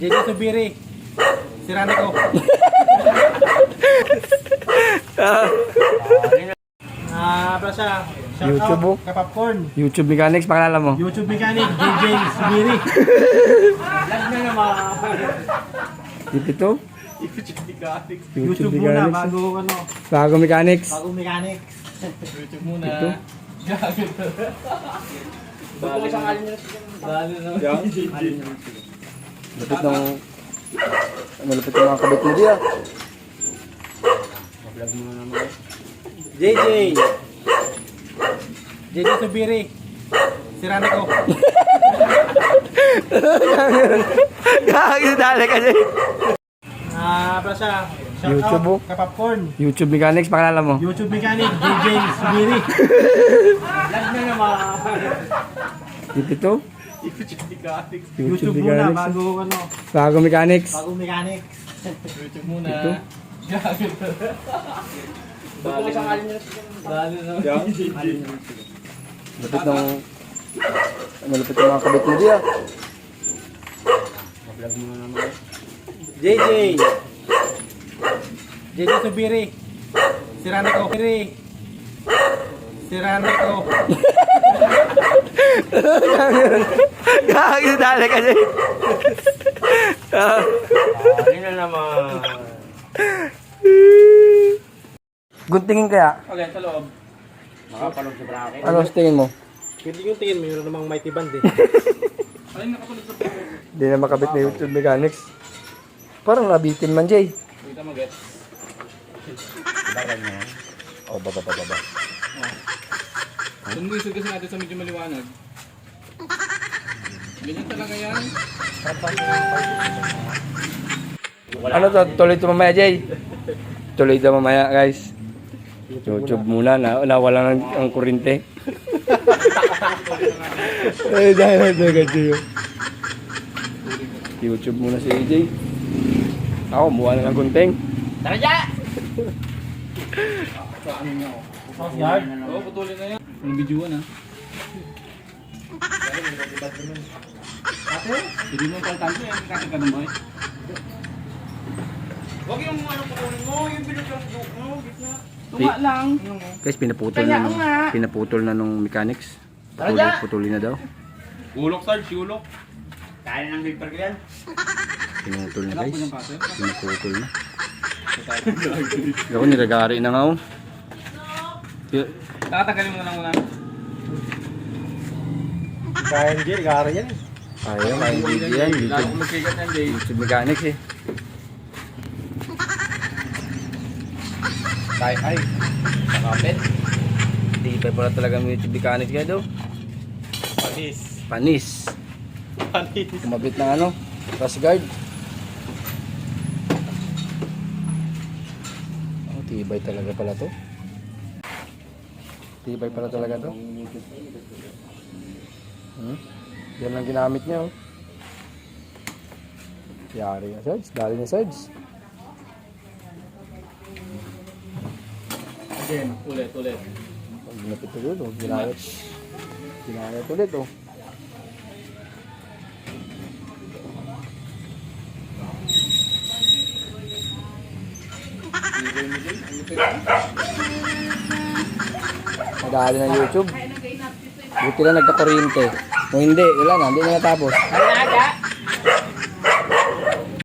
JJ Subiri. Sirani ko. Ah, para siya. Shout YouTube, oh. out kay Popcorn. YouTube Mechanics, pakilala mo. YouTube mechanic, JJ Subiri. Lag na naman. Dito to. YouTube YouTube muna Mechanics. bago ano, Bago Mechanics. bago mechanic. YouTube muna. Ito. Bali sa alin niya. Bali na. Malapit ng... Malapit ng mga kabit mo diya. JJ. JJ Subiri. Sirani ko. Gagi, dali kasi. Ah, para siya. Shout YouTube, oh. out kay Popcorn. YouTube Mechanics, pakilala mo. YouTube mechanic, JJ Subiri. Lag na naman. Dito to. YouTube muna bago ano, Bago Mechanics. bago mechanic. YouTube muna. Ito. Bali sa alin niya. Bali na. Malapit ng... Malapit ng mga kabit mo diya. JJ. JJ Subiri. Sirani ko. Subiri. Sirani ko. Gagi, dali kasi. Ayun na naman. Guntingin kaya? Okay, sa loob. Makapalog sa bracket. Ano sa tingin mo? Hindi yung tingin, mayroon namang mighty band eh. Hindi na makabit na YouTube Mechanics. Parang nabitin man, Jay. Kita mo, get. Oh, baba, baba, baba. Tumuisog kasi natin sa medyo maliwanag. Ganyan talaga yan. Ano to? Tuloy to mamaya, Jay. Tuloy to mamaya, guys. YouTube muna, na nawala ng ang kurinte. Ay, dahil na kasi yun. YouTube muna si AJ. Ako, buwan na ng gunting. Tara dyan! Oo, putulin na yan. Ang videoan ha. Hindi mo paltanto yan. Kasi ka naman eh. Huwag yung ano putulin mo, yung joke mo, gitna. Tunga lang. Guys, pinaputol na nung, pinaputol na nung mechanics. Putulin, putulin na daw. Ulok, Sarge. Ulok. Kaya ng paper ko yan. Pinutol na guys. Pinaputol na. Ako, nilagari na nga oh. Y- Tatanggalin mo na lang muna. Kaya hindi, gara yan eh. Ayaw, ayaw hindi yan. Magkikat yan, Jay. YouTube mechanics eh. Kaya ay. Kapit. Tibay pala talaga ng YouTube mechanics kaya daw. Panis. Panis. Panis. Kumabit ng ano, cross guard. Oh, tibay talaga pala to. Tibay pala talaga to. Hmm? Yan lang ginamit niya oh. Yari na sides, dali na sides. Again, ulit, ulit. Pag ginapit ulit oh, ginayat. Ginayat ulit oh. Madali ng YouTube. Buti lang nagka-kuryente. Kung hindi, wala na, hindi na natapos.